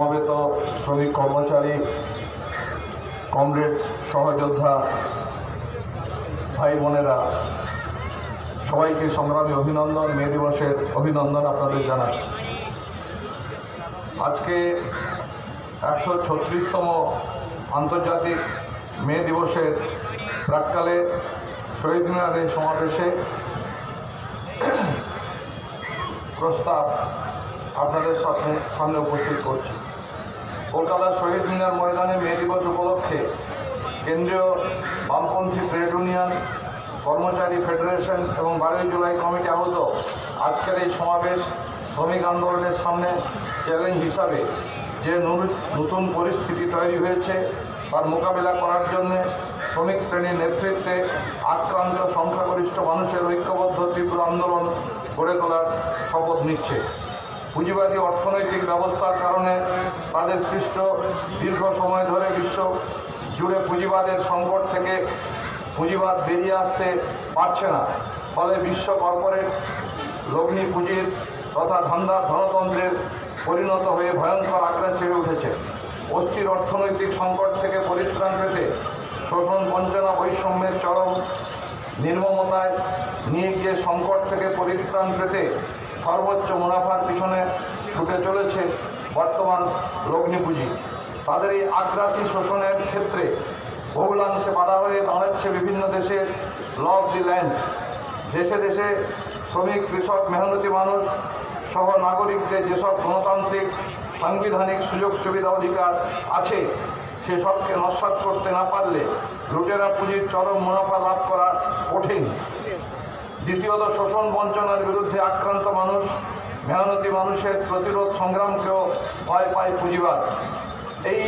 সমবেত শ্রমিক কর্মচারী, কমরেডস, সহযোদ্ধা ভাই বোনেরা সবাইকে সংগ্রামী অভিনন্দন, মে দিবসের অভিনন্দন আপনাদের জানাই। আজকে একশো ছত্রিশতম আন্তর্জাতিক মে দিবসের প্রাককালে শহীদ মিনারের সমাবেশে প্রস্তাব আপনাদের সামনে উপস্থিত করছি। কলকাতার শহীদ মিনার ময়দানে মে দিবস উপলক্ষে কেন্দ্রীয় বামপন্থী ট্রেড ইউনিয়ন, কর্মচারী ফেডারেশন এবং বারোই জুলাই কমিটি আহত। আজকের এই সমাবেশ শ্রমিক আন্দোলনের সামনে চ্যালেঞ্জ হিসাবে যে নতুন পরিস্থিতি তৈরি হয়েছে, তার মোকাবিলা করার জন্য শ্রমিক শ্রেণির নেতৃত্বে আক্রান্ত সংখ্যাগরিষ্ঠ মানুষের ঐক্যবদ্ধ তীব্র আন্দোলন গড়ে তোলার শপথ নিচ্ছে। পুঁজিবাদী অর্থনৈতিক ব্যবস্থার কারণে তাদের সৃষ্ট দীর্ঘ সময় ধরে বিশ্ব জুড়ে পুঁজিবাদের সংকট থেকে পুঁজিবাদ বেরিয়ে আসতে পারছে না। ফলে বিশ্ব কর্পোরেট লগ্নি পুঁজির তথা ধান্দার ধনতন্ত্রের পরিণত হয়ে ভয়ঙ্কর আগ্রাসী হয়ে উঠেছে। অস্থির অর্থনৈতিক সংকট থেকে পরিত্রাণ পেতে শোষণ বঞ্চনা বৈষম্যের চরম নির্মমতায় নিয়ে গিয়ে সংকট থেকে পরিত্রাণ পেতে সর্বোচ্চ মুনাফার পিছনে ছুটে চলেছে বর্তমান লগ্নি পুঁজি তাদের এই আগ্রাসী শোষণের ক্ষেত্রে বহুলাংশে বাধা হয়ে দাঁড়াচ্ছে বিভিন্ন দেশের ল অফ দি ল্যান্ড। দেশে দেশে শ্রমিক, কৃষক, মেহনতি মানুষ সহ নাগরিকদের যেসব গণতান্ত্রিক, সাংবিধানিক সুযোগ সুবিধা অধিকার আছে, সেসবকে নস্বাত করতে না পারলে লুটেরা পুঁজির চরম মুনাফা লাভ করা কঠিন। দ্বিতীয়ত শোষণ বঞ্চনার বিরুদ্ধে আক্রান্ত মানুষ, মেহনতি মানুষের প্রতিরোধ সংগ্রামকেও ভয় পায় পুঁজিবাদ। এই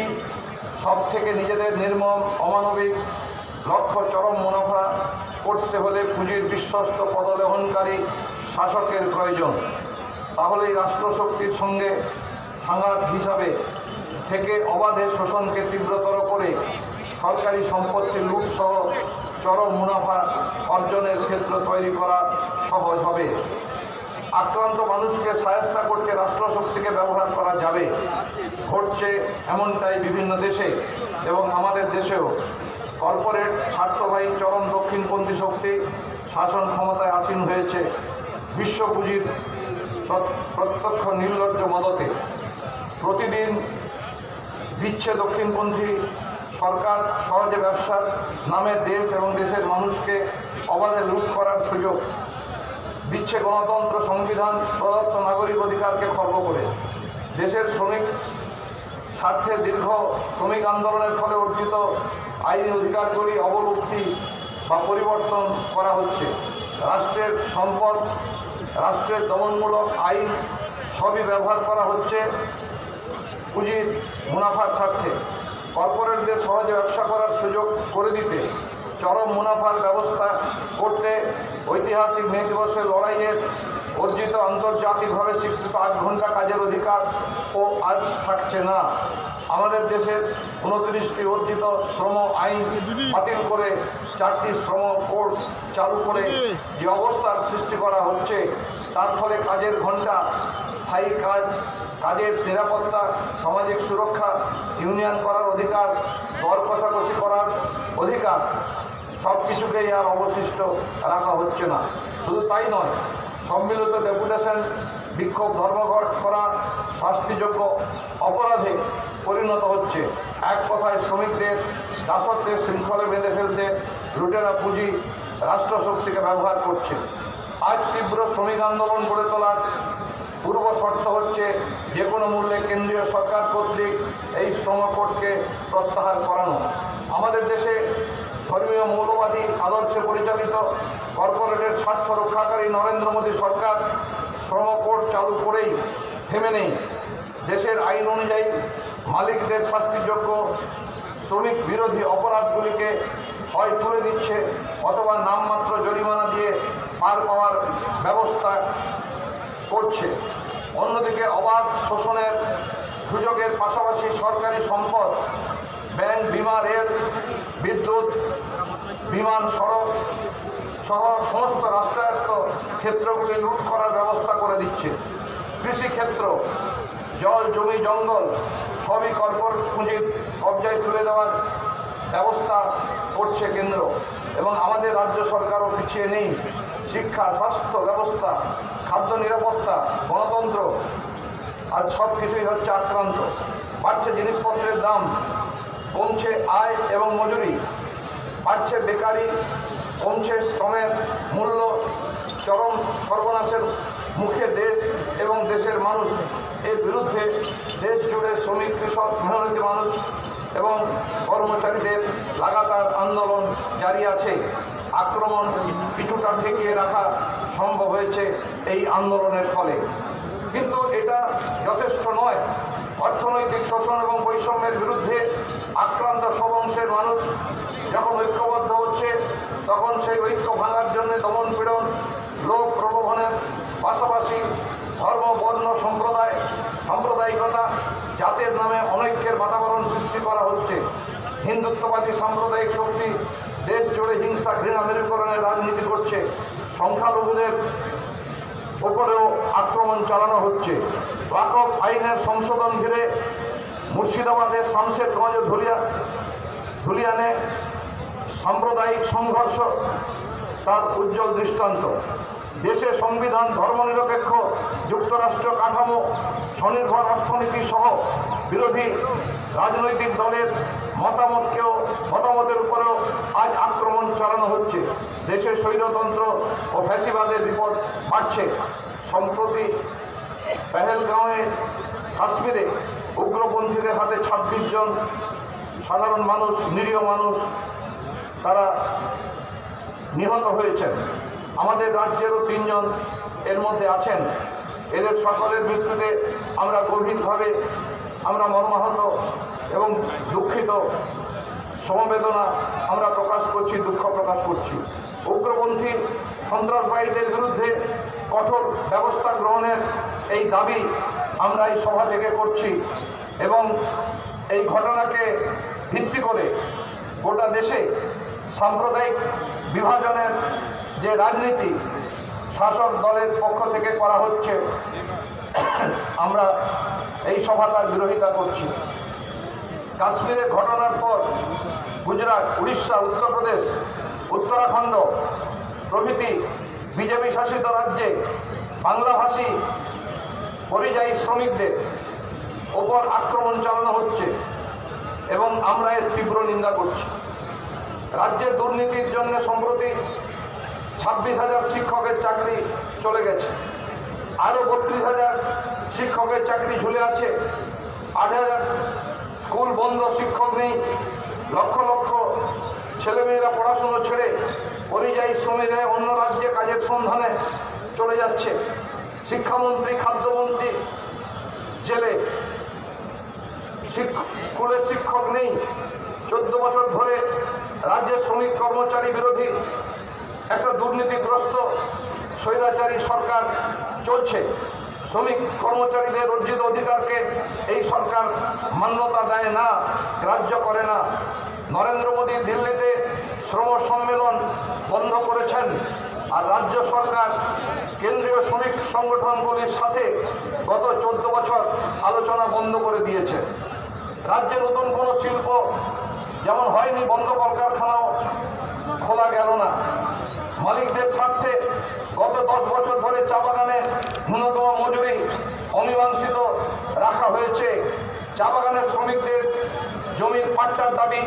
সব থেকে নিজেদের নির্মম, অমানবিক লক্ষ্য চরম মুনাফা করতে হলে পুঁজির বিশ্বস্ত পদলেহনকারী শাসকের প্রয়োজন। তাহলেই রাষ্ট্রশক্তির সঙ্গে সাংঘাত হিসাবে থেকে অবাধে শোষণকে তীব্রতর করে সরকারি সম্পত্তি লুটসহ চরম মুনাফা অর্জনের ক্ষেত্র তৈরি করা সহজ হবে। আক্রান্ত মানুষকে সায়স্তা করতে রাষ্ট্রশক্তিকে ব্যবহার করা যাবে। ঘটছে এমনটাই বিভিন্ন দেশে এবং আমাদের দেশেও। কর্পোরেট স্বার্থবাহী চরম দক্ষিণপন্থী শক্তি শাসন ক্ষমতায় আসীন হয়েছে বিশ্ব পুঁজির প্রত্যক্ষ নির্লজ্জ মদতে। প্রতিদিন দিচ্ছে দক্ষিণপন্থী সরকার সহজে ব্যবসার নামে দেশ এবং দেশের মানুষকে অবাধে লুট করার সুযোগ দিচ্ছে গণতন্ত্র, সংবিধান, প্রদত্ত নাগরিক অধিকারকে খর্ব করে। দেশের শ্রমিক স্বার্থে দীর্ঘ শ্রমিক আন্দোলনের ফলে অর্জিত আইনি অধিকারগুলি অবলুপ্তি বা পরিবর্তন করা হচ্ছে। রাষ্ট্রের সম্পদ, রাষ্ট্রের দমনমূলক আইন সবই ব্যবহার করা হচ্ছে পুঁজির মুনাফার স্বার্থে। কর্পোরেটদের সহজে ব্যবসা করার সুযোগ করে দিতে চরম মুনাফার ব্যবস্থা করতে ঐতিহাসিক মে দিবসের লড়াইয়ের অর্জিত আন্তর্জাতিকভাবে স্বীকৃত আট ঘণ্টা কাজের অধিকার ও আজ থাকছে না। আমাদের দেশের উনত্রিশটি অর্জিত শ্রম আইন বাতিল করে চারটি শ্রম কোড চালু করে যে অবস্থার সৃষ্টি করা হচ্ছে, তার ফলে কাজের ঘণ্টা স্থায়ী কাজ, কাজের নিরাপত্তা, সামাজিক সুরক্ষা, ইউনিয়ন করার অধিকার দর কষাকষি করার অধিকার সব কিছুকেই আর অবশিষ্ট রাখা হচ্ছে না। শুধু তাই নয়, সম্মিলিত ডেপুটেশন, বিক্ষোভ ধর্মঘট করা শাস্তিযোগ্য অপরাধে পরিণত হচ্ছে। এক কথায় শ্রমিকদের দাসত্বের শৃঙ্খলে বেঁধে ফেলতে লুটেরা পুঁজি রাষ্ট্রশক্তিকে ব্যবহার করছে। আজ তীব্র শ্রমিক আন্দোলন গড়ে তোলার পূর্ব শর্ত হচ্ছে যে কোনো মূল্যে কেন্দ্রীয় সরকার কর্তৃক এই শ্রম প্রত্যাহার করানো। আমাদের দেশে ধর্মীয় মৌলবাদী আদর্শে পরিচালিত, কর্পোরেটের স্বার্থ রক্ষাকারী নরেন্দ্র মোদী সরকার শ্রম চালু করেই থেমে নেই। দেশের আইন অনুযায়ী মালিকদের শাস্তিযোগ্য শ্রমিক বিরোধী অপরাধগুলিকে হয় তুলে দিচ্ছে অথবা নামমাত্র জরিমানা দিয়ে পার পাওয়ার ব্যবস্থা করছে। অন্যদিকে অবাধ শোষণের সুযোগের পাশাপাশি সরকারি সম্পদ, ব্যাংক বিমা রেল বিদ্যুৎ, বিমান সড়ক সহ সমস্ত রাষ্ট্রায়ত্ত ক্ষেত্রগুলি লুট করার ব্যবস্থা করে দিচ্ছে। কৃষিক্ষেত্র জল, জমি, জঙ্গল সবই কর্পোরেট পুঁজির কবজায় তুলে দেওয়ার ব্যবস্থা করছে কেন্দ্র এবং আমাদের রাজ্য সরকারও পিছিয়ে নেই। শিক্ষা, স্বাস্থ্য ব্যবস্থা, খাদ্য নিরাপত্তা, গণতন্ত্র আজ সব কিছুই হচ্ছে আক্রান্ত। বাড়ছে জিনিসপত্রের দাম, কমছে আয় এবং মজুরি, বাড়ছে বেকারি, কমছে শ্রমের মূল্য, চরম সর্বনাশের মুখে দেশ এবং দেশের মানুষ। এর বিরুদ্ধে দেশ জুড়ে শ্রমিক, কৃষক মেহনতি মানুষ এবং কর্মচারীদের লাগাতার আন্দোলন জারি আছে। আক্রমণ কিছুটা ঠেকিয়ে রাখা সম্ভব হয়েছে এই আন্দোলনের ফলে। কিন্তু যথেষ্ট নয়। অর্থনৈতিক শোষণ এবং বৈষম্যের বিরুদ্ধে আক্রান্ত সব অংশের মানুষ যখন ঐক্যবদ্ধ হচ্ছে, তখন সেই ঐক্য ভাঙার জন্য দমন পীড়ন লোক প্রলোভনের পাশাপাশি ধর্ম, বর্ণ, সম্প্রদায়, সাম্প্রদায়িকতা, জাতের নামে অনৈক্যের বাতাবরণ সৃষ্টি করা হচ্ছে। হিন্দুত্ববাদী সাম্প্রদায়িক শক্তি দেশ জুড়ে হিংসা ঘৃণা মেরুকরণের রাজনীতি করছে। সংখ্যালঘুদের উপরেও আক্রমণ চালানো হচ্ছে। ওয়াকফ আইনের সংশোধন ঘিরে মুর্শিদাবাদের শামশেরগঞ্জ ধুলিয়া ধুলিয়ানে সাম্প্রদায়িক সংঘর্ষ, তার উজ্জ্বল দৃষ্টান্ত। দেশে সংবিধান, ধর্মনিরপেক্ষ, যুক্তরাষ্ট্র কাঠামো, স্বনির্ভর অর্থনীতি সহ বিরোধী রাজনৈতিক দলের মতামতকেও, মতামতের উপরেও আজ আক্রমণ চালানো হচ্ছে। দেশে স্বৈরতন্ত্র ও ফ্যাসিবাদের বিপদ বাড়ছে। সম্প্রতি পেহেলগাঁওয়ে কাশ্মীরে উগ্রপন্থীদের হাতে ছাব্বিশ জন সাধারণ মানুষ, নিরীহ মানুষ তারা নিহত হয়েছেন। আমাদের রাজ্যেরও তিনজন এর মধ্যে আছেন। এদের সকলের মৃত্যুতে আমরা গভীরভাবে আমরা মর্মাহত এবং দুঃখিত। সমবেদনা আমরা প্রকাশ করছি, দুঃখ প্রকাশ করছি। উগ্রপন্থী সন্ত্রাসবাদীদের বিরুদ্ধে কঠোর ব্যবস্থা গ্রহণের এই দাবি আমরা এই সভা থেকে করছি এবং এই ঘটনাকে ভিত্তি করে গোটা দেশে সাম্প্রদায়িক বিভাজনের যে রাজনীতি শাসক দলের পক্ষ থেকে করা হচ্ছে, আমরা এই সভা তার বিরোধিতা করছি। কাশ্মীরের ঘটনার পর গুজরাট, উড়িষ্যা, উত্তরপ্রদেশ, উত্তরাখণ্ড প্রভৃতি বিজেপি শাসিত রাজ্যে বাংলাভাষী পরিযায়ী শ্রমিকদের ওপর আক্রমণ চালানো হচ্ছে এবং আমরা এর তীব্র নিন্দা করছি। রাজ্যে দুর্নীতির জন্য সম্প্রতি ছাব্বিশ হাজার শিক্ষকের চাকরি চলে গেছে। আরও বত্রিশ হাজার শিক্ষকের চাকরি ঝুলে আছে। আট হাজার স্কুল বন্ধ, শিক্ষক নেই। লক্ষ লক্ষ ছেলেমেয়েরা পড়াশুনো ছেড়ে পরিযায়ী শ্রমিকরা অন্য রাজ্যে কাজের সন্ধানে চলে যাচ্ছে। শিক্ষামন্ত্রী, খাদ্যমন্ত্রী জেলে স্কুলের শিক্ষক নেই। চোদ্দ বছর ধরে রাজ্যের শ্রমিক, কর্মচারী বিরোধী একটা দুর্নীতিগ্রস্ত স্বৈরাচারী সরকার চলছে। শ্রমিক কর্মচারীদের অর্জিত অধিকারকে এই সরকার মান্যতা দেয় না, গ্রাহ্য করে না। নরেন্দ্র মোদী দিল্লিতে শ্রম সম্মেলন বন্ধ করেছেন আর রাজ্য সরকার কেন্দ্রীয় শ্রমিক সংগঠনগুলির সাথে গত চোদ্দ বছর আলোচনা বন্ধ করে দিয়েছে। রাজ্যে নতুন কোনো শিল্প যেমন হয়নি, বন্ধ কলকারখানাও খোলা গেল না। মালিকদের স্বার্থে গত দশ বছর ধরে চা বাগানে ন্যূনতম মজুরি অমীমাংসিত রাখা হয়েছে। চা বাগানের শ্রমিকদের জমির পাট্টার দাবি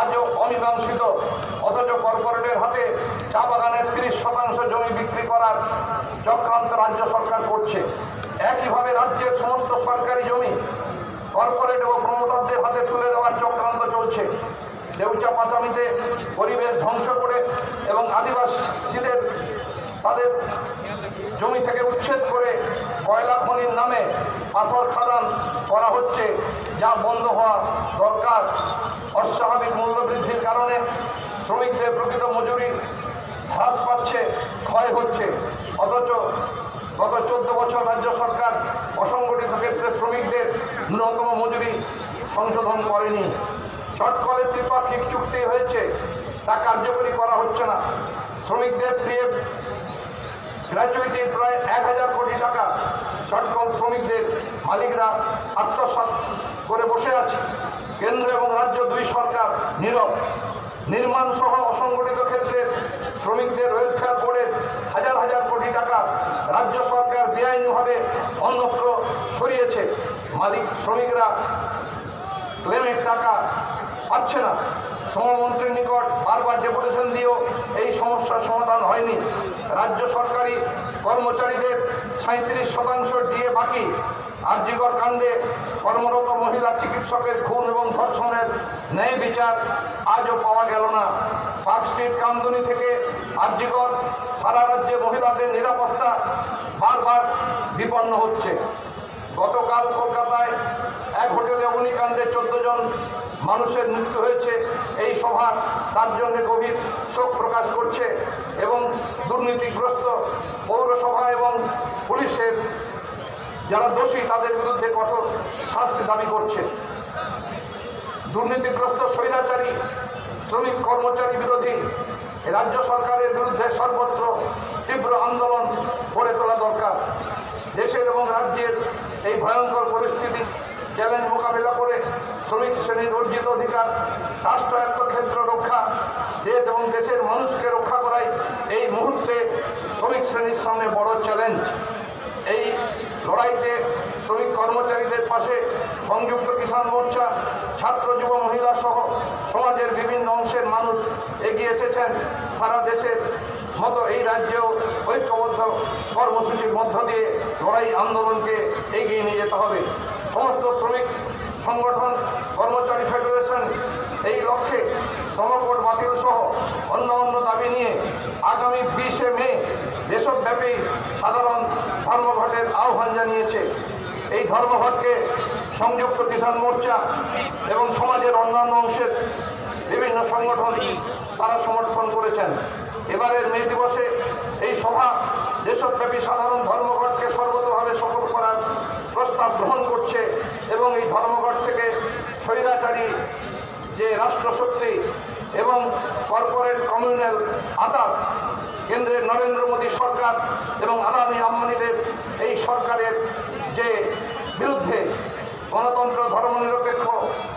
আজও অমীমাংসিত। অথচ কর্পোরেটের হাতে চা বাগানের তিরিশ শতাংশ জমি বিক্রি করার চক্রান্ত রাজ্য সরকার করছে। একইভাবে রাজ্যের সমস্ত সরকারি জমি কর্পোরেট এবং প্রমোটারদের হাতে তুলে দেওয়ার চক্রান্ত চলছে। দেউচা পাঁচামিতে পরিবেশ ধ্বংস করে এবং আদিবাসীদের তাদের জমি থেকে উচ্ছেদ করে কয়লা খনির নামে পাথর খাদান করা হচ্ছে, যা বন্ধ হওয়া দরকার। অস্বাভাবিক মূল্যবৃদ্ধির কারণে শ্রমিকদের প্রকৃত মজুরি হ্রাস পাচ্ছে, ক্ষয় হচ্ছে। অথচ গত চোদ্দ বছর রাজ্য সরকার অসংগঠিত ক্ষেত্রে শ্রমিকদের ন্যূনতম মজুরি সংশোধন করেনি। চটকলে ত্রিপাক্ষিক চুক্তি হয়েছে, তা কার্যকরী করা হচ্ছে না। শ্রমিকদের পিএফ গ্র্যাচুইটি প্রায় এক হাজার কোটি টাকা চটকল শ্রমিকদের মালিকরা আত্মসাৎ করে বসে আছে। কেন্দ্র এবং রাজ্য দুই সরকার নীরব। নির্মাণ সহ অসংগঠিত ক্ষেত্রের শ্রমিকদের ওয়েলফেয়ার বোর্ডের হাজার হাজার কোটি টাকা রাজ্য সরকার বেআইনিভাবে অন্যত্র সরিয়েছে। মালিক, শ্রমিকরা ক্লেমের টাকা পাচ্ছে না। শ্রমমন্ত্রীর নিকট বারবার ডেপুটেশন দিয়েও এই সমস্যার সমাধান হয়নি। রাজ্য সরকারি কর্মচারীদের সাঁত্রিশ শতাংশ দিয়ে বাকি। আরজিকর কাণ্ডে কর্মরত মহিলা চিকিৎসকের খুন এবং ধর্ষণের ন্যায় বিচার আজও পাওয়া গেল না। পার্ক স্ট্রিট কামদুনি থেকে আরজিকর সারা রাজ্যে মহিলাদের নিরাপত্তা বারবার বিপন্ন হচ্ছে। গতকাল কলকাতায় এক হোটেলে অগ্নিকাণ্ডে চোদ্দ জন মানুষের মৃত্যু হয়েছে। এই সভা তার জন্য গভীর শোক প্রকাশ করছে এবং দুর্নীতিগ্রস্ত পৌরসভা এবং পুলিশের যারা দোষী, তাদের বিরুদ্ধে কঠোর শাস্তি দাবি করছে। দুর্নীতিগ্রস্ত স্বৈরাচারী, শ্রমিক কর্মচারী বিরোধী রাজ্য সরকারের বিরুদ্ধে সর্বত্র তীব্র আন্দোলন গড়ে তোলা দরকার। দেশের এবং রাজ্যের এই ভয়ঙ্কর পরিস্থিতি চ্যালেঞ্জ মোকাবিলা করে শ্রমিক শ্রেণির অর্জিত অধিকার রাষ্ট্রায়ত্ত ক্ষেত্র রক্ষা, দেশ এবং দেশের মানুষকে রক্ষা করাই এই মুহূর্তে শ্রমিক শ্রেণির সামনে বড় চ্যালেঞ্জ এই লড়াইতে শ্রমিক কর্মচারীদের পাশে সংযুক্ত কিষাণ মোর্চা, ছাত্র যুব মহিলা সহ সমাজের বিভিন্ন অংশের মানুষ এগিয়ে এসেছেন। সারা দেশের মতো এই রাজ্যেও ঐক্যবদ্ধ কর্মসূচির মধ্য দিয়ে লড়াই আন্দোলনকে এগিয়ে নিয়ে যেতে হবে। সমস্ত শ্রমিক, সংগঠন, কর্মচারী ফেডারেশন এই লক্ষ্যে শ্রমকোট বাতিল সহ অন্য অন্য দাবি নিয়ে আগামী বিশে মে দেশব্যাপী সাধারণ ধর্মঘটের আহ্বান জানিয়েছে। এই ধর্মঘটকে সংযুক্ত কিষাণ মোর্চা এবং সমাজের অন্যান্য অংশের বিভিন্ন সংগঠন তারা সমর্থন করেছেন। এবারের মে দিবসে এই সভা দেশব্যাপী সাধারণ ধর্মঘটকে সর্বতভাবে সফল করার প্রস্তাব গ্রহণ করছে এবং এই ধর্মঘট থেকে স্বৈরাচারী যে রাষ্ট্রশক্তি এবং কর্পোরেট কমিউনাল আদাত কেন্দ্রের নরেন্দ্র মোদী সরকার এবং আদানি আম্বানিদের এই সরকারের যে বিরুদ্ধে গণতন্ত্র, ধর্মনিরপেক্ষ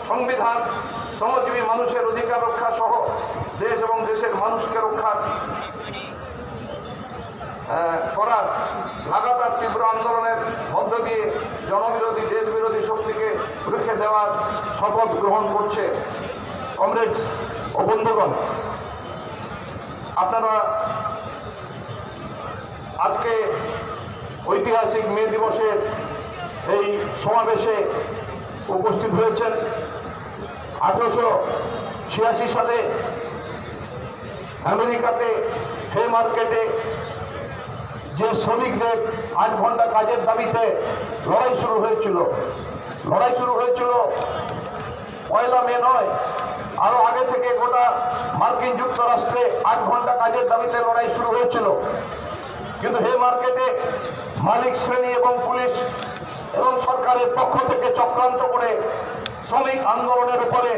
সংবিধান, শ্রমজীবী মানুষের অধিকার রক্ষা সহ দেশ এবং দেশের মানুষকে রক্ষার করার লাগাতার তীব্র আন্দোলনের মধ্য দিয়ে জনবিরোধী, দেশবিরোধী শক্তিকে রুখে দেওয়ার শপথ গ্রহণ করছে কমরেডস ও বন্ধুগণ। আপনারা আজকে ঐতিহাসিক মে দিবসের এই সমাবেশে উপস্থিত হয়েছেন। আঠারোশো ছিয়াশি সালে আমেরিকাতে হে মার্কেটে যে শ্রমিকদের আট ঘণ্টা কাজের দাবিতে লড়াই শুরু হয়েছিল। লড়াই শুরু হয়েছিল পয়লা মে নয়। আরও আগে থেকে গোটা মার্কিন যুক্তরাষ্ট্রে আট ঘণ্টা কাজের দাবিতে লড়াই শুরু হয়েছিল। কিন্তু হে মার্কেটে মালিক শ্রেণি এবং পুলিশ এবং সরকারের পক্ষ থেকে চক্রান্ত করে শ্রমিক আন্দোলনের উপরে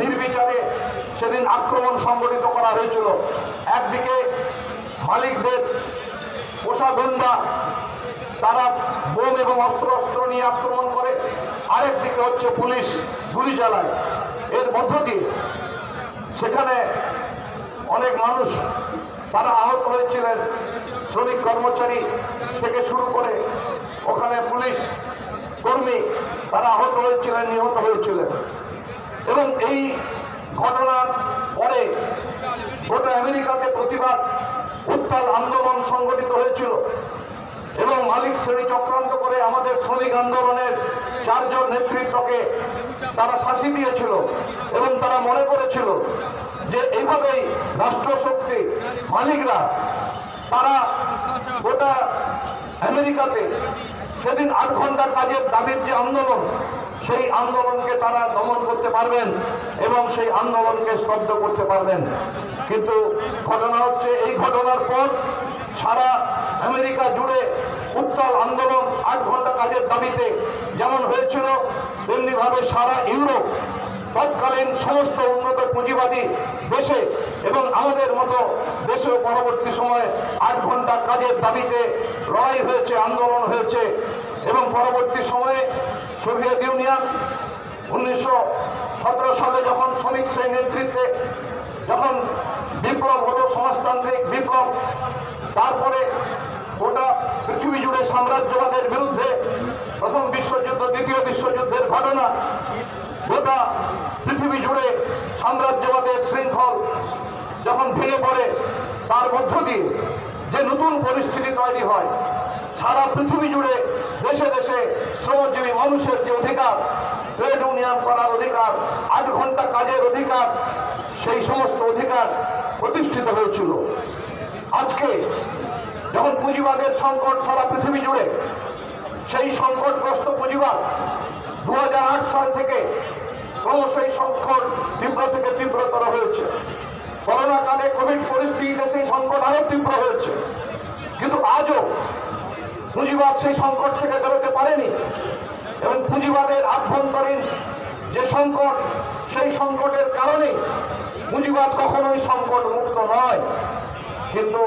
নির্বিচারে সেদিন আক্রমণ সংগঠিত করা হয়েছিল। একদিকে মালিকদের পোষা গন্ডা তারা বোম এবং অস্ত্র অস্ত্র নিয়ে আক্রমণ করে। আরেক দিকে হচ্ছে পুলিশ গুলি চালায়। এর মধ্য দিয়ে সেখানে অনেক মানুষ, তারা আহত হয়েছিলেন, শ্রমিক কর্মচারী থেকে শুরু করে ওখানে পুলিশ কর্মী, তারা আহত হয়েছিলেন, নিহত হয়েছিলেন। এবং এই ঘটনার পরে গোটা আমেরিকাতে প্রতিবাদ উত্তাল আন্দোলন সংগঠিত হয়েছিল এবং মালিক শ্রেণি চক্রান্ত করে আমাদের শ্রমিক আন্দোলনের চারজন নেতৃত্বকে তারা ফাঁসি দিয়েছিল এবং তারা মনে করেছিল যে এইভাবেই রাষ্ট্রশক্তি মালিকরা তারা গোটা আমেরিকাতে সেদিন আট ঘণ্টা কাজের দাবির যে আন্দোলন সেই আন্দোলনকে তারা দমন করতে পারবেন এবং সেই আন্দোলনকে স্তব্ধ করতে পারবেন। কিন্তু ঘটনা হচ্ছে, এই ঘটনার পর সারা আমেরিকা জুড়ে উত্তাল আন্দোলন আট ঘণ্টা কাজের দাবিতে যেমন হয়েছিল, তেমনিভাবে সারা ইউরোপ তৎকালীন সমস্ত উন্নত পুঁজিবাদী দেশে এবং আমাদের মতো দেশেও পরবর্তী সময়ে আট ঘণ্টা কাজের দাবিতে লড়াই হয়েছে, আন্দোলন হয়েছে এবং পরবর্তী সময়ে সোভিয়েত ইউনিয়ন উনিশশো সতেরো সালে যখন শ্রমিক শ্রেণির নেতৃত্বে যখন বিপ্লব হলো, সমাজতান্ত্রিক বিপ্লব, তারপরে গোটা পৃথিবী জুড়ে সাম্রাজ্যবাদের বিরুদ্ধে প্রথম বিশ্বযুদ্ধ, দ্বিতীয় বিশ্বযুদ্ধের ঘটনা, গোটা পৃথিবী জুড়ে সাম্রাজ্যবাদের শৃঙ্খল যখন ভেঙে পড়ে, তার মধ্য দিয়ে যে নতুন পরিস্থিতি তৈরি হয় সারা পৃথিবী জুড়ে দেশে দেশে শ্রমজীবী মানুষের যে অধিকার, ট্রেড ইউনিয়ন করার অধিকার, আট ঘণ্টা কাজের অধিকার, সেই সমস্ত অধিকার প্রতিষ্ঠিত হয়েছিল। আজকে যখন পুঁজিবাদের সংকট সারা পৃথিবী জুড়ে, সেই সংকটগ্রস্ত পুঁজিবাদ দু হাজার আট সাল থেকে ক্রমশ এই সংকট তীব্র থেকে তীব্রতর হয়েছে। করোনা কালে কোভিড পরিস্থিতিতে সেই সংকট আরও তীব্র হয়েছে। কিন্তু আজও পুঁজিবাদ সেই সংকট থেকে বেরোতে পারেনি। এবং পুঁজিবাদের আভ্যন্তরীণ যে সংকট, সেই সংকটের কারণে পুঁজিবাদ কখনোই সংকট মুক্ত নয়। কিন্তু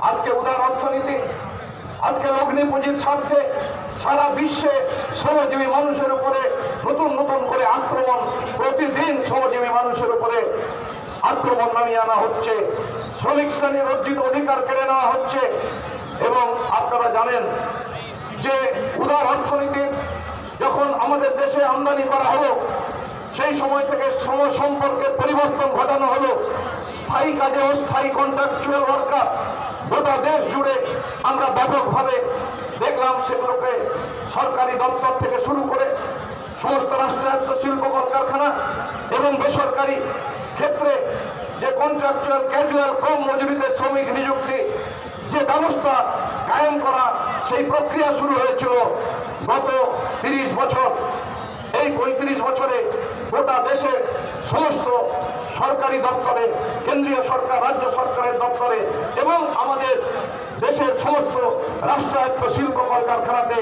আজকে উদার অর্থনীতি, আজকে লগ্নি পুঁজির স্বার্থে সারা বিশ্বে শ্রমজীবী মানুষের উপরে নতুন নতুন করে আক্রমণ, প্রতিদিন শ্রমজীবী মানুষের উপরে আক্রমণ নামিয়ে আনা হচ্ছে। শ্রমিক শ্রেণির অর্জিত অধিকার কেড়ে নেওয়া হচ্ছে। এবং আপনারা জানেন যে উদার অর্থনীতি যখন আমাদের দেশে আমদানি করা হলো, সেই সময় থেকে শ্রম সম্পর্কের পরিবর্তন ঘটানো হলো। স্থায়ী কাজে অস্থায়ী কন্ট্রাকচুয়াল ওয়ার্কার গোটা দেশ জুড়ে আমরা ব্যাপকভাবে দেখলাম সেগুলোকে সরকারি দপ্তর থেকে শুরু করে সমস্ত রাষ্ট্রায়ত্ত শিল্প কলকারখানা এবং বেসরকারি ক্ষেত্রে যে কন্ট্রাকচুয়াল ক্যাজুয়াল কম মজুরিতে শ্রমিক নিযুক্তি যে ব্যবস্থা কায়েম করা, সেই প্রক্রিয়া শুরু হয়েছিল গত তিরিশ বছর। এই পঁয়ত্রিশ বছরে গোটা দেশের সমস্ত সরকারি দপ্তরে, কেন্দ্রীয় সরকার, রাজ্য সরকারের দপ্তরে এবং আমাদের দেশের সমস্ত রাষ্ট্রায়ত্ত শিল্প কলকারখানাতে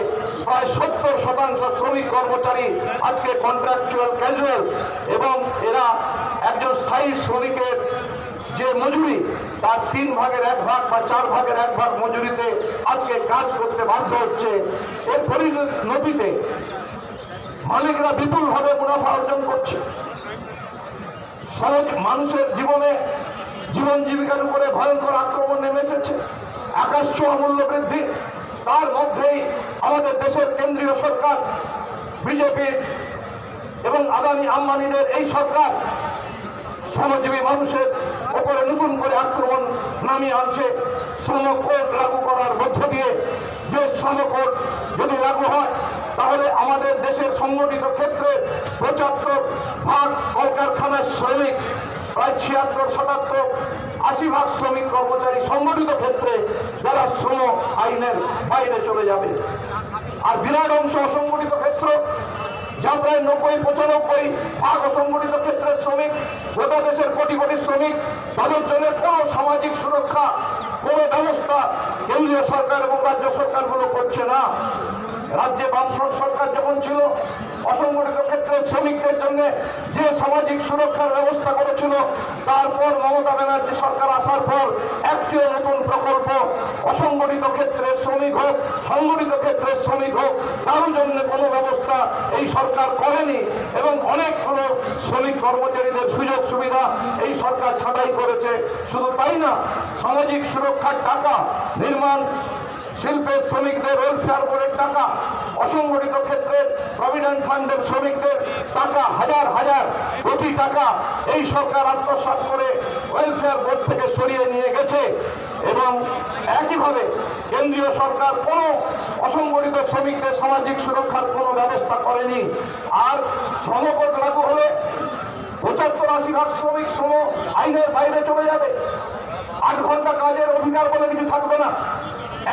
প্রায় সত্তর শতাংশ শ্রমিক কর্মচারী আজকে কন্ট্রাকচুয়াল ক্যাজুয়াল এবং এরা একজন স্থায়ী শ্রমিকের যে মজুরি তার তিন ভাগের এক ভাগ বা চার ভাগের এক ভাগ মজুরিতে আজকে কাজ করতে বাধ্য হচ্ছে। এর পরিণতিতে মালিকরা বিপুলভাবে মুনাফা অর্জন করছে। সহজ মানুষের জীবনে জীবন জীবিকার উপরে ভয়ঙ্কর আক্রমণ নেমে এসেছে। আকাশ মূল্য বৃদ্ধি। তার মধ্যেই আমাদের দেশের কেন্দ্রীয় সরকার, বিজেপি এবং আদানি আম্বানিদের এই সরকার শ্রমজীবী মানুষের উপরে নতুন করে আক্রমণ নামিয়ে আনছে। শ্রম কোড লাগু করার মধ্য দিয়ে যে শ্রম কোড যদি লাগু হয়, তাহলে আমাদের দেশের সংগঠিত ক্ষেত্রে পঁচাত্তর ভাগ কলকারখানার শ্রমিক, প্রায় ছিয়াত্তর শতাত্তর আশি ভাগ শ্রমিক কর্মচারী সংগঠিত ক্ষেত্রে যারা শ্রম আইনের বাইরে চলে যাবে। আর বিরাট অংশ অসংগঠিত ক্ষেত্র যা প্রায় নব্বই, পঁচানব্বই ভাগ অসংগঠিত ক্ষেত্রের শ্রমিক, গোটা দেশের কোটি কোটি শ্রমিক, তাদের জন্য কোনো সামাজিক সুরক্ষা, কোনো ব্যবস্থা কেন্দ্রীয় সরকার এবং রাজ্য সরকারগুলো করছে না। রাজ্যে বামফ্রন্ট সরকার যখন ছিল, অসংগঠিত ক্ষেত্রের শ্রমিকদের জন্য যে সামাজিক সুরক্ষার ব্যবস্থা করেছিল, তারপর মমতা ব্যানার্জি সরকার আসার পর একটিও নতুন প্রকল্প অসংগঠিত ক্ষেত্রের শ্রমিক হোক, সংগঠিত ক্ষেত্রের শ্রমিক হোক, কারোর জন্য কোনো ব্যবস্থা এই সরকার করেনি এবং অনেকগুলো শ্রমিক কর্মচারীদের সুযোগ সুবিধা এই সরকার ছাঁটাই করেছে। শুধু তাই না, সামাজিক সুরক্ষার টাকা নির্মাণ শিল্পের শ্রমিকদের ওয়েলফেয়ার বোর্ডের টাকা, অসংগঠিত ক্ষেত্রের প্রভিডেন্ট ফান্ডের শ্রমিকদের টাকা, হাজার হাজার কোটি টাকা এই সরকার আত্মসাৎ করে ওয়েলফেয়ার বোর্ড থেকে সরিয়ে নিয়ে গেছে এবং একইভাবে কেন্দ্রীয় সরকার কোনো অসংগঠিত শ্রমিকদের সামাজিক সুরক্ষার কোনো ব্যবস্থা করেনি। আর শ্রমকোট লাগু হলে পঁচাত্তর আশি ভাগ শ্রমিক শ্রম আইনের বাইরে চলে যাবে। আট ঘণ্টা কাজের অধিকার বলে কিছু থাকবে না।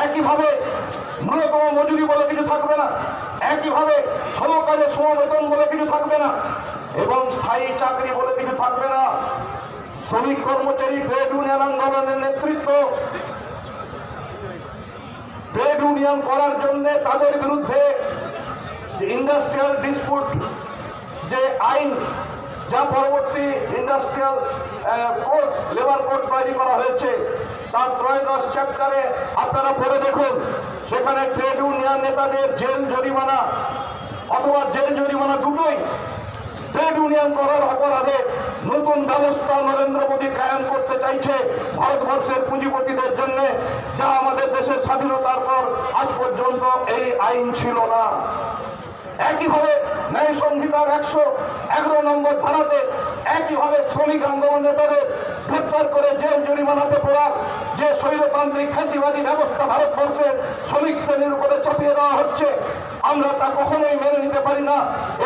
একইভাবে ন্যূনতম মজুরি বলে কিছু থাকবে না। একইভাবে সমকাজে সমবেতন বলে কিছু থাকবে না। এবং স্থায়ী চাকরি বলে কিছু থাকবে না। শ্রমিক কর্মচারী ট্রেড ইউনিয়ন আন্দোলনের নেতৃত্ব। ট্রেড ইউনিয়ন করার জন্য তাদের বিরুদ্ধে ইন্ডাস্ট্রিয়াল ডিসপুট, যে আইন যা পরবর্তী ইন্ডাস্ট্রিয়াল কোড লেবার কোড তৈরি করা হয়েছে, তার ত্রয়োদশ চ্যাপ্টারে আপনারা পড়ে দেখুন। সেখানে ট্রেড ইউনিয়ন নেতাদের জেল জরিমানা অথবা জেল জরিমানা দুটোই ট্রেড ইউনিয়ন করার অপরাধে নতুন ব্যবস্থা নরেন্দ্র মোদী কায়েম করতে চাইছে ভারতবর্ষের পুঁজিপতিদের জন্য, যা আমাদের দেশের স্বাধীনতার পর আজ পর্যন্ত এই আইন ছিল না। একইভাবে ন্যায় সংহিতার একশো এগারো নম্বর ধারাতে একইভাবে শ্রমিক আন্দোলন নেতাদের গ্রেপ্তার করে জেল জরিমানাতে পড়া যে স্বৈরতান্ত্রিক খাসিবাদী ব্যবস্থা ভারতবর্ষের শ্রমিক শ্রেণির উপরে চাপিয়ে দেওয়া হচ্ছে আমরা তা কখনোই মেনে নিতে পারি না।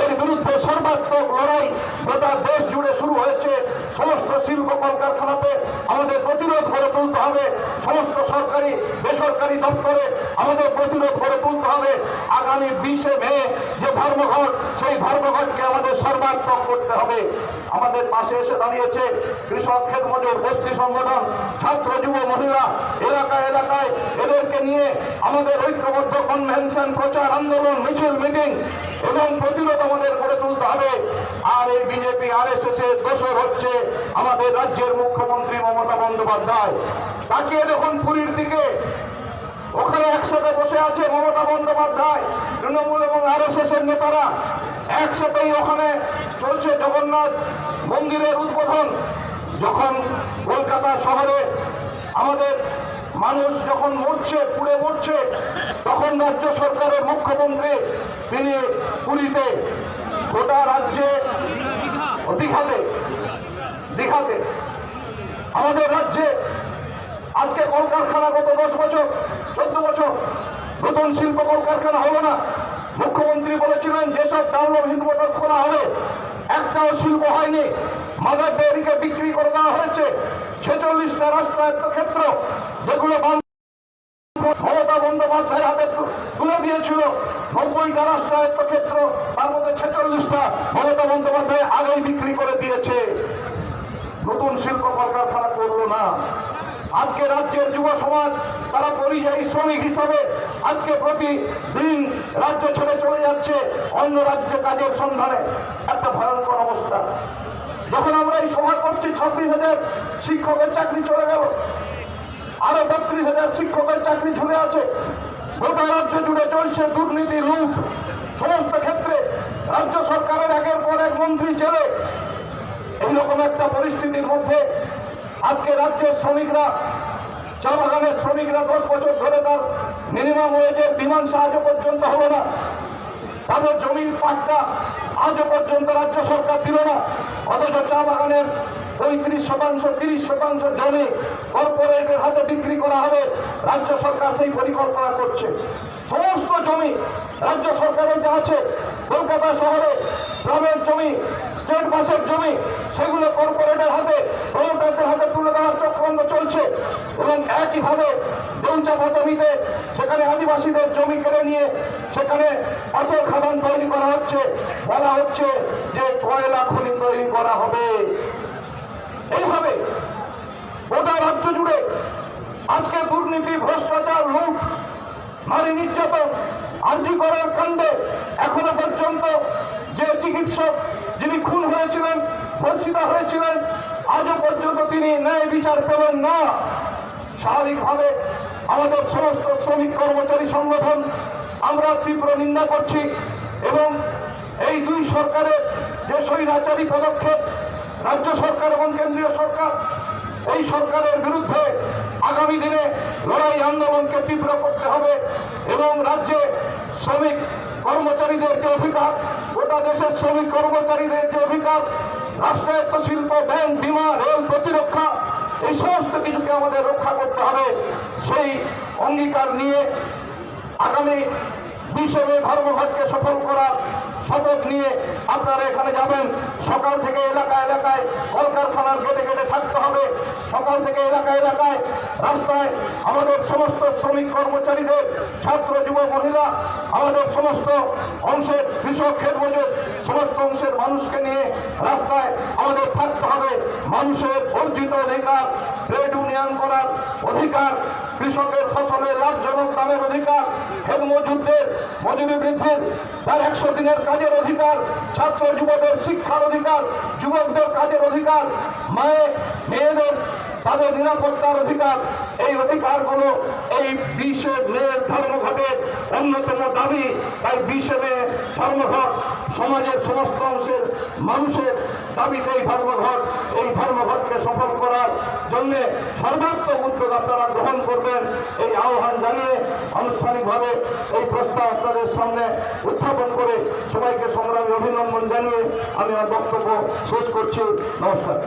এর বিরুদ্ধে সর্বাত্মক লড়াই গোটা দেশ জুড়ে শুরু হয়েছে। সমস্ত শিল্প কলকারখানাতে আমাদের প্রতিরোধ গড়ে তুলতে হবে। সমস্ত সরকারি, বেসরকারি দপ্তরে আমাদের প্রতিরোধ গড়ে তুলতে হবে। আগামী বিশে মে যে ধর্মঘট, সেই ধর্মঘটকে আমাদের সর্বাত্মক করতে হবে। আমাদের পাশে এসে দাঁড়িয়েছে কৃষক ক্ষেত মজুর বস্তি সংগঠন, ছাত্র, যুব, মহিলা, এলাকায় এলাকায়। এদেরকে নিয়ে আমাদের ঐক্যবদ্ধ কনভেনশন প্রচার, আন্দোলন মিছিল, মিটিং এবং প্রতিরোধ আমাদের গড়ে তুলতে হবে। আর এই বিজেপি আর এস এস এর দোষর হচ্ছে আমাদের রাজ্যের মুখ্যমন্ত্রী মমতা বন্দ্যোপাধ্যায়। তাকিয়ে দেখুন পুরীর দিকে। ওখানে একসাথে বসে আছে মমতা বন্দ্যোপাধ্যায়, তৃণমূল এবং আর এস এস এর নেতারা। একসাথেই ওখানে চলছে জগন্নাথ মন্দিরের উদ্বোধন। যখন কলকাতা শহরে আমাদের মানুষ যখন মরছে, পুড়ে মরছে, তখন রাজ্য সরকারের মুখ্যমন্ত্রী তিনি পুরীতে গোটা রাজ্যে দীঘাতে দীঘাতে। আমাদের রাজ্যে আজকে কলকারখানা গত দশ বছর, চোদ্দ বছর নতুন শিল্প কলকারখানা হলো না। মুখ্যমন্ত্রী বলেছিলেন, যেসব ডাউনলোড হিন্দুমোটর খোলা হবে, একটাও শিল্প হয়নি। মাদার ডেয়ারিকে বিক্রি করে দেওয়া হয়েছে। ছেচল্লিশটা রাষ্ট্রায়ত্ত ক্ষেত্র যেগুলো মমতা বন্দ্যোপাধ্যায়ের হাতে তুলে দিয়েছিল। নব্বইটা রাষ্ট্রায়ত্ত ক্ষেত্র তার মধ্যে ছেচল্লিশটা মমতা বন্দ্যোপাধ্যায় আগেই বিক্রি করে দিয়েছে। নতুন শিল্প কলকারখানা করল না। আজকে রাজ্যের যুব সমাজ, তারা পরিযায়ী শ্রমিক হিসাবে আজকে প্রতিদিন রাজ্য ছেড়ে চলে যাচ্ছে। অন্য রাজ্যে কাজের সন্ধানে। একটা ভয়ঙ্কর অবস্থা। যখন আমরা এই সভা করছি, ছাব্বিশ হাজার শিক্ষকের চাকরি চলে গেল। আরও বত্রিশ হাজার শিক্ষকের চাকরি ঝুলে আছে। গোটা রাজ্য জুড়ে চলছে দুর্নীতি লুট। সমস্ত ক্ষেত্রে রাজ্য সরকারের একের পর এক মন্ত্রী জেলে। এইরকম একটা পরিস্থিতির মধ্যে আজকে রাজ্যের শ্রমিকরা, চা বাগানের শ্রমিকরা দশ বছর ধরে তার মিনিমাম ওয়েজের বিমান সাহায্য পর্যন্ত হলো না। তাদের জমির পাট্টা আজও পর্যন্ত রাজ্য সরকার দিল না। অথচ চা বাগানের পঁয়ত্রিশ শতাংশ, তিরিশ শতাংশ জমি কর্পোরেটের হাতে বিক্রি করা হবে। রাজ্য সরকার সেই পরিকল্পনা করছে। সমস্ত জমি রাজ্য সরকারের যা আছে। কলকাতা শহরে গ্রামের জমি স্টেট বাসের জমি, সেগুলো কর্পোরেটের হাতে প্রমোটারদের হাতে তুলে দেওয়ার চক্রান্ত চলছে এবং একইভাবে দেউচা পাচামিতে সেখানে আদিবাসীদের জমি কেড়ে নিয়ে সেখানে পাথর খাদান তৈরি করা হচ্ছে। বলা হচ্ছে যে কয়লা খনি তৈরি করা হবে। এইভাবে গোটা রাজ্য জুড়ে আজকে দুর্নীতি, ভ্রষ্টাচার, লুট নারী নির্যাতন আর্জি করার কাণ্ডে এখনও পর্যন্ত যে চিকিৎসক যিনি খুন হয়েছিলেন, ধর্ষিতা হয়েছিলেন, আজও পর্যন্ত তিনি ন্যায় বিচার পেলেন না। স্বাভাবিকভাবে আমাদের সমস্ত শ্রমিক কর্মচারী সংগঠন, আমরা তীব্র নিন্দা করছি এবং এই দুই সরকারের যে স্বৈরাচারী পদক্ষেপ রাজ্য সরকার এবং কেন্দ্রীয় সরকার এই সরকারের বিরুদ্ধে আগামী দিনে লড়াই আন্দোলনকে তীব্র করতে হবে এবং রাজ্যে শ্রমিক কর্মচারীদের যে অধিকার, গোটা দেশের শ্রমিক কর্মচারীদের যে অধিকার, রাষ্ট্রায়ত্ত শিল্প, ব্যাংক, বিমা, রেল প্রতিরক্ষা, এই সমস্ত কিছুকে আমাদের রক্ষা করতে হবে। সেই অঙ্গীকার নিয়ে আগামী বিশে ধর্মঘটকে সফল করার শপথ নিয়ে আপনারা এখানে যাবেন। সকাল থেকে এলাকা এলাকায় কলকারখানার গেটে গেটে থাকতে হবে। সকাল থেকে এলাকা এলাকায় রাস্তায় আমাদের সমস্ত শ্রমিক কর্মচারীদের, ছাত্র, যুব, মহিলা, আমাদের সমস্ত অংশের কৃষক ক্ষেত মজুর সমস্ত অংশের মানুষকে নিয়ে রাস্তায় আমাদের থাকতে হবে। মানুষের অর্জিত অধিকার, ট্রেড ইউনিয়ন করার অধিকার কৃষকের ফসলের লাভজনক দামের অধিকার ধর্মযুদ্ধের মজুরি বৃদ্ধির তার একশো দিনের কাজের অধিকার, ছাত্র যুবদের শিক্ষার অধিকার, যুবকদের কাজের অধিকার, মায়ের, মেয়েদের তাদের নিরাপত্তার অধিকার, এই অধিকারগুলো এই বিশে মেয়ের ধর্মঘটের অন্যতম দাবি। তাই বিশে মে ধর্মঘট সমাজের সমস্ত অংশের মানুষের দাবিতে এই ধর্মঘট, এই ধর্মঘটকে সফল করার জন্য সর্বাত্মক উদ্যোগ আপনারা গ্রহণ করবেন। এই আহ্বান জানিয়ে আনুষ্ঠানিকভাবে এই প্রস্তাব আপনাদের সামনে উত্থাপন করে সবাইকে সংগ্রামী অভিনন্দন জানিয়ে আমি আমার বক্তব্য শেষ করছি। নমস্কার।